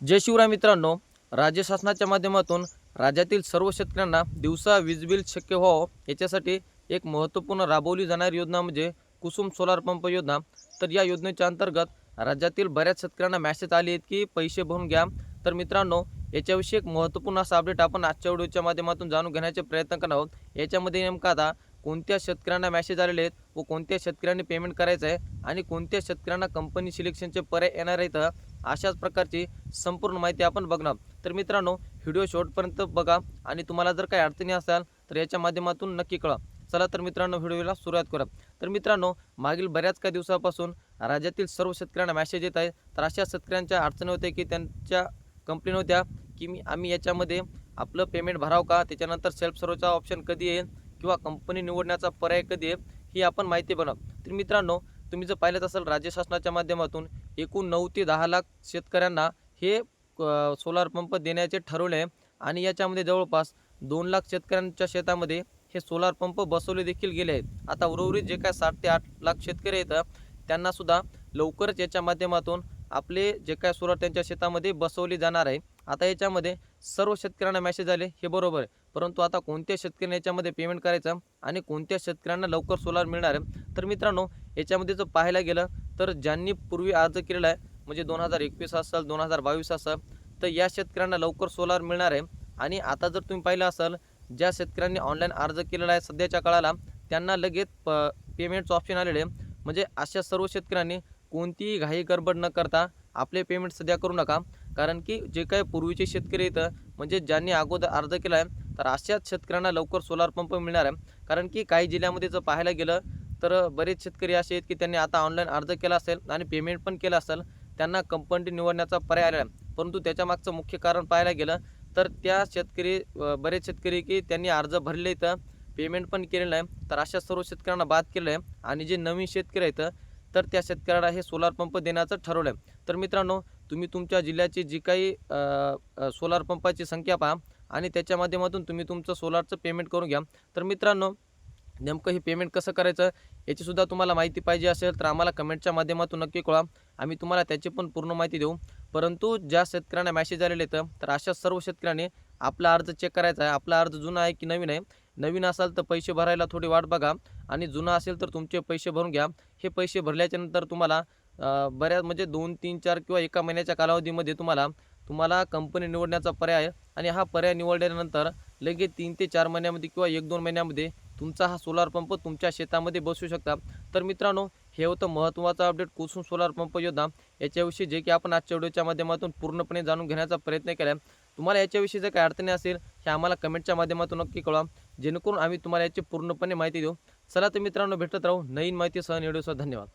जय शिवराय मित्रांनो. राज्य शासनाच्या माध्यमातून राज्यातील सर्व शेतकऱ्यांना दिवसा वीज बिल शक्य व्हावं याच्यासाठी एक महत्त्वपूर्ण राबवली जाणारी योजना म्हणजे कुसुम सोलार पंप योजना. तर या योजनेच्या अंतर्गत राज्यातील बऱ्याच शेतकऱ्यांना मॅसेज आले आहेत की पैसे भरून घ्या. तर मित्रांनो याच्याविषयी एक महत्त्वपूर्ण असा अपडेट आपण आजच्या व्हिडिओच्या माध्यमातून जाणून घेण्याचे प्रयत्न करणार आहोत. याच्यामध्ये नेमका आता कोणत्या शेतकऱ्यांना मॅसेज आलेले आहेत व कोणत्या शेतकऱ्यांनी पेमेंट करायचं आहे आणि कोणत्या शेतकऱ्यांना कंपनी सिलेक्शनचे पर्याय येणार आहेत अशाच प्रकारची संपूर्ण माहिती आपण बघणार. तर मित्रांनो व्हिडिओ शेवटपर्यंत बघा आणि तुम्हाला जर काही अडचणी असाल तर याच्या माध्यमातून नक्की कळा चला तर मित्रांनो व्हिडिओला सुरुवात करा तर मित्रांनो मागील बऱ्याच काही दिवसापासून राज्यातील सर्व शेतकऱ्यांना मॅसेज येत आहे तर अशा शेतकऱ्यांच्या अडचणी होत्या की त्यांच्या कंप्लेन होत्या की मी आम्ही याच्यामध्ये आपलं पेमेंट भराव का? त्याच्यानंतर सेल्फ सर्वचा ऑप्शन कधी येईल? किंवा कंपनी निवडण्याचा पर्याय कधी येईल ही आपण माहिती बनव तर मित्रांनो तुम्ही जर पाहिलं असाल राज्य शासनाच्या माध्यमातून एकूण नऊ ते दहा लाख शेतकऱ्यांना हे सोलार पंप देण्याचे ठरवले आहे. आणि याच्यामध्ये जवळपास दोन लाख शेतकऱ्यांच्या शेतामध्ये हे सोलार पंप बसवले देखील गेले आहेत. आता उर्वरित जे काय साठ ते आठ लाख शेतकरी आहेत त्यांनासुद्धा लवकरच याच्या माध्यमातून आपले जे काय सोलार त्यांच्या शेतामध्ये बसवली जाणार आहे. आता याच्यामध्ये सर्व शेतकऱ्यांना मॅसेज आले हे बरोबर आहे. परंतु आता कोणत्या शेतकऱ्यांना याच्यामध्ये पेमेंट करायचं? आणि कोणत्या शेतकऱ्यांना लवकर सोलार मिळणार आहे? तर मित्रांनो याच्यामध्ये जर पाहायला गेलं तर ज्यांनी पूर्वी अर्ज केलेला आहे म्हणजे दोन हजार एकवीस असेल दोन हजार बावीस असेल तर या शेतकऱ्यांना लवकर सोलार मिळणार आहे. आणि आता जर तुम्ही पाहिलं असाल ज्या शेतकऱ्यांनी ऑनलाईन अर्ज केलेला आहे सध्याच्या काळाला त्यांना लगेच प पेमेंटचं ऑप्शन आलेले आहे. म्हणजे अशा सर्व शेतकऱ्यांनी कोणतीही घाई गडबड न करता आपले पेमेंट सध्या करू नका. कारण की जे काही पूर्वीचे शेतकरी येतं म्हणजे ज्यांनी अगोदर अर्ज केला आहे तर अशाच शेतकऱ्यांना लवकर सोलार पंप मिळणार आहे. कारण की काही जिल्ह्यामध्ये जर पाहायला गेलं तर बरेच शेतकरी असे आहेत की त्यांनी आता ऑनलाईन अर्ज केला असेल आणि पेमेंट पण केलं असेल त्यांना कंपनी निवडण्याचा पर्याय आलेला आहे. परंतु त्याच्या मागचं मुख्य कारण पाहायला गेलं तर त्या शेतकरी बरेच शेतकरी की त्यांनी अर्ज भरले तर पेमेंट पण केलेलं आहे. तर अशा सर्व शेतकऱ्यांना बाद केलं आहे. आणि जे नवीन शेतकरी आहेत तर त्या शेतकऱ्याला हे सोलार पंप देण्याचं ठरवलं आहे तर मित्रांनो तुम्ही तुमच्या जिल्ह्याची जी काही सोलार पंपाची संख्या पहा आणि त्याच्या माध्यमातून तुम्ही तुमचं सोलारचं पेमेंट करून घ्या. तर मित्रांनो नेमकं हे पेमेंट कसं करायचं याचीसुद्धा तुम्हाला माहिती पाहिजे असेल तर आम्हाला कमेंटच्या माध्यमातून नक्की कळा आम्ही तुम्हाला त्याची पण पूर्ण माहिती देऊ. परंतु ज्या शेतकऱ्यांना मॅसेज आलेले आहेत तर अशा सर्व शेतकऱ्यांनी आपला अर्ज चेक करायचा आहे. आपला अर्ज जुना आहे की नवीन आहे? नवीन असाल तर पैसे भरायला थोडी वाट बघा आणि जुना असेल तर तुमचे पैसे भरून घ्या. हे पैसे भरल्याच्यानंतर तुम्हाला बऱ्याच म्हणजे दोन तीन चार किंवा एका महिन्याच्या कालावधीमध्ये तुम्हाला तुम्हाला कंपनी निवडण्याचा पर्याय आणि हा पर्याय निवडल्यानंतर लगेच तीन ते चार महिन्यामध्ये किंवा एक दोन महिन्यामध्ये तुमचा हा सोलार पंप तुमच्या शेतामध्ये बसू शकता. तर मित्रांनो हे होतं महत्त्वाचं अपडेट कुसुम सोलार पंप योजना याच्याविषयी जे की आपण आजच्या व्हिडिओच्या माध्यमातून पूर्णपणे जाणून घेण्याचा प्रयत्न केला तुम्हाला याच्याविषयी जर काही अडचणी असेल हे आम्हाला कमेंटच्या माध्यमातून नक्की कळवा. जेणेकरून आम्ही तुम्हाला याची पूर्णपणे माहिती देऊ. चला तर मित्रांनो भेटत राहू नवीन माहितीसह व्हिडिओसह. धन्यवाद.